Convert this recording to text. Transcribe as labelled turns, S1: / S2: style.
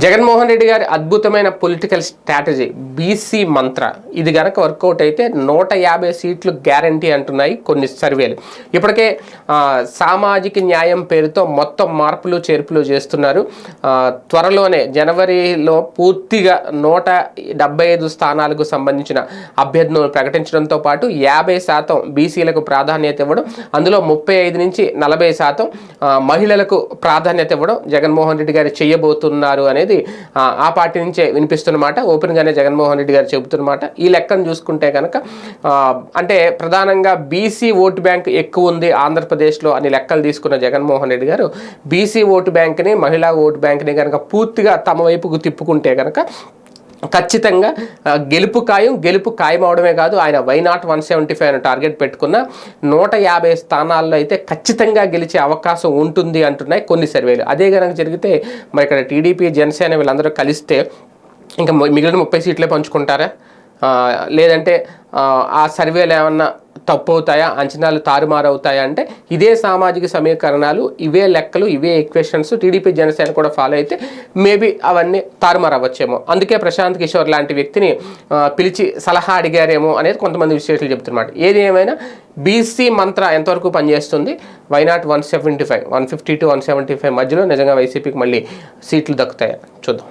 S1: జగన్మోహన్ రెడ్డి గారి అద్భుతమైన political strategy BC మంత్ర. ఇది గనక వర్కౌట్ అయితే నూట యాభై సీట్లు గ్యారంటీ అంటున్నాయి కొన్ని సర్వేలు. ఇప్పటికే సామాజిక న్యాయం పేరుతో మొత్తం మార్పులు చేర్పులు చేస్తున్నారు. త్వరలోనే జనవరిలో పూర్తిగా నూట డెబ్బై ఐదు స్థానాలకు సంబంధించిన అభ్యర్థులను ప్రకటించడంతో పాటు యాభై శాతం బీసీలకు ప్రాధాన్యత ఇవ్వడం అందులో ముప్పై ఐదు నుంచి నలభై శాతం మహిళలకు ప్రాధాన్యత ఇవ్వడం జగన్మోహన్ రెడ్డి గారు చేయబోతున్నారు అనేది ఆ, పార్టీ నుంచే వినిపిస్తున్నమాట ఓపెన్గానే జగన్మోహన్ రెడ్డి గారు చెబుతున్నమాట ఈ లెక్కను చూసుకుంటే కనుక అంటే ప్రధానంగా బీసీ ఓటు బ్యాంక్ ఎక్కువ ఉంది ఆంధ్రప్రదేశ్లో అని లెక్కలు తీసుకున్న జగన్మోహన్ రెడ్డి గారు బీసీ ఓటు బ్యాంక్ని మహిళా ఓటు బ్యాంక్ని కనుక పూర్తిగా తమ వైపుకు తిప్పుకుంటే కనుక ఖచ్చితంగా గెలుపు ఖాయం గెలుపు ఖాయం అవడమే కాదు ఆయన why not one seventy five అని టార్గెట్ పెట్టుకున్న నూట యాభై స్థానాల్లో అయితే ఖచ్చితంగా గెలిచే అవకాశం ఉంటుంది అంటున్నాయి కొన్ని సర్వేలు. అదే కనుక జరిగితే మరి ఇక్కడ టీడీపీ జనసేన వీళ్ళందరూ కలిస్తే ఇంకా మిగిలిన ముప్పై సీట్లే పంచుకుంటారా? లేదంటే ఆ, సర్వేలు ఏమన్నా తప్పు అవుతాయా అంచనాలు తారుమారవుతాయా? అంటే ఇదే సామాజిక సమీకరణాలు ఇవే లెక్కలు ఇవే ఈక్వేషన్స్ టీడీపీ జనసేన కూడా ఫాలో అయితే మేబీ అవన్నీ తారుమారు అవ్వచ్చేమో అందుకే ప్రశాంత్ కిషోర్ లాంటి వ్యక్తిని పిలిచి సలహా అడిగారేమో అనేది కొంతమంది విశ్లేషకులు చెప్తున్నమాట ఏది ఏమైనా బీసీ మంత్ర ఎంతవరకు పనిచేస్తుంది? Why not one seventy five one fifty to one seventy five మధ్యలో నిజంగా వైసీపీకి మళ్ళీ సీట్లు దక్కుతాయా? చూద్దాం.